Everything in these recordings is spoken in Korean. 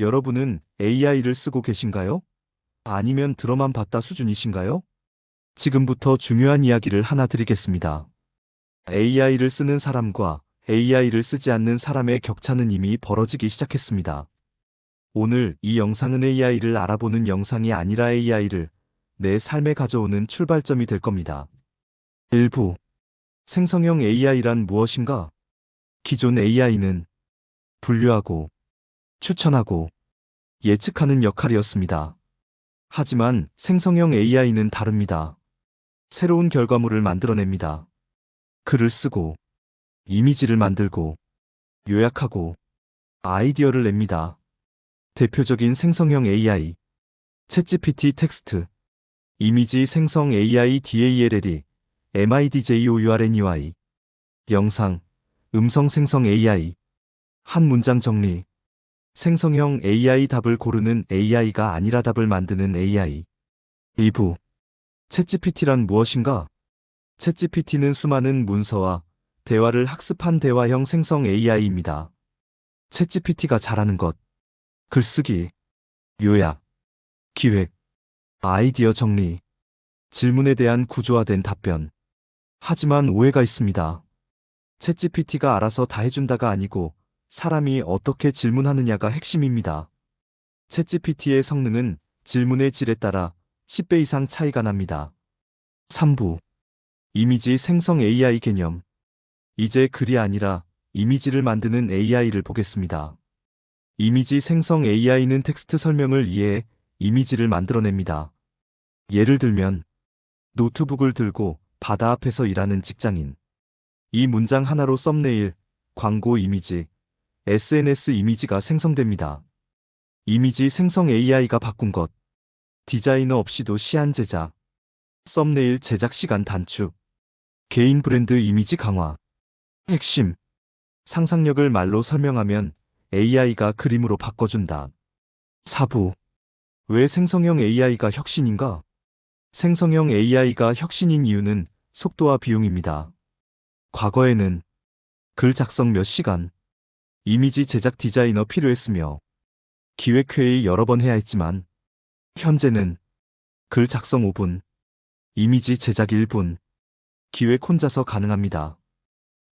여러분은 AI를 쓰고 계신가요? 아니면 들어만 봤다 수준이신가요? 지금부터 중요한 이야기를 하나 드리겠습니다. AI를 쓰는 사람과 AI를 쓰지 않는 사람의 격차는 이미 벌어지기 시작했습니다. 오늘 이 영상은 AI를 알아보는 영상이 아니라 AI를 내 삶에 가져오는 출발점이 될 겁니다. 일부 생성형 AI란 무엇인가? 기존 AI는 분류하고 추천하고 예측하는 역할이었습니다. 하지만 생성형 AI는 다릅니다. 새로운 결과물을 만들어냅니다. 글을 쓰고 이미지를 만들고 요약하고 아이디어를 냅니다. 대표적인 생성형 AI 챗GPT 텍스트 이미지 생성 AI DALLE MIDJOURNEY 영상 음성 생성 AI 한 문장 정리 생성형 AI 답을 고르는 AI가 아니라 답을 만드는 AI 2부 챗GPT란 무엇인가? 챗GPT는 수많은 문서와 대화를 학습한 대화형 생성 AI입니다. 챗GPT가 잘하는 것 글쓰기, 요약, 기획, 아이디어 정리, 질문에 대한 구조화된 답변. 하지만 오해가 있습니다. 챗GPT가 알아서 다 해준다가 아니고 사람이 어떻게 질문하느냐가 핵심입니다. 챗GPT의 성능은 질문의 질에 따라 10배 이상 차이가 납니다. 3부 이미지 생성 AI 개념 이제 글이 아니라 이미지를 만드는 AI를 보겠습니다. 이미지 생성 AI는 텍스트 설명을 이해해 이미지를 만들어냅니다. 예를 들면 노트북을 들고 바다 앞에서 일하는 직장인. 이 문장 하나로 썸네일, 광고 이미지, SNS 이미지가 생성됩니다. 이미지 생성 AI가 바꾼 것. 디자이너 없이도 시안 제작. 썸네일 제작 시간 단축. 개인 브랜드 이미지 강화. 핵심. 상상력을 말로 설명하면 AI가 그림으로 바꿔준다. 4부. 왜 생성형 AI가 혁신인가? 생성형 AI가 혁신인 이유는 속도와 비용입니다. 과거에는 글 작성 몇 시간, 이미지 제작 디자이너 필요했으며 기획회의 여러 번 해야 했지만 현재는 글 작성 5분, 이미지 제작 1분, 기획 혼자서 가능합니다.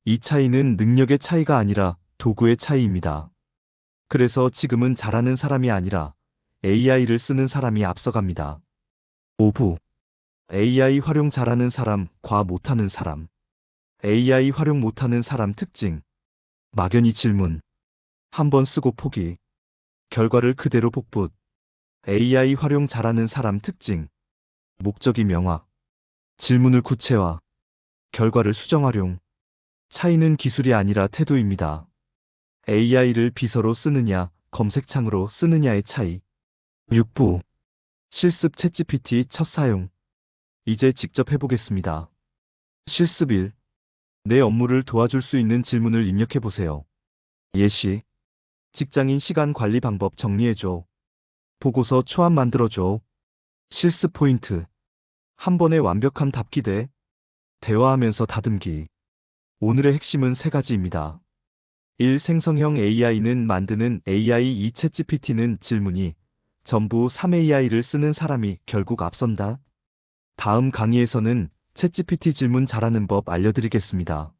이 차이는 능력의 차이가 아니라 도구의 차이입니다. 그래서 지금은 잘하는 사람이 아니라 AI를 쓰는 사람이 앞서갑니다. 5부. AI 활용 잘하는 사람, 과 못하는 사람. AI 활용 못하는 사람 특징. 막연히 질문. 한 번 쓰고 포기. 결과를 그대로 복붙. AI 활용 잘하는 사람 특징. 목적이 명확. 질문을 구체화. 결과를 수정 활용. 차이는 기술이 아니라 태도입니다. AI를 비서로 쓰느냐, 검색창으로 쓰느냐의 차이. 6부. 실습 챗GPT 첫 사용. 이제 직접 해보겠습니다. 실습 1. 내 업무를 도와줄 수 있는 질문을 입력해 보세요. 예시. 직장인 시간 관리 방법 정리해줘. 보고서 초안 만들어줘. 실습 포인트. 한 번에 완벽한 답 기대. 대화하면서 다듬기. 오늘의 핵심은 세 가지입니다. 1. 생성형 AI는 만드는 AI 2. 챗GPT는 질문이 전부 3AI를 쓰는 사람이 결국 앞선다. 다음 강의에서는 챗GPT 질문 잘하는 법 알려드리겠습니다.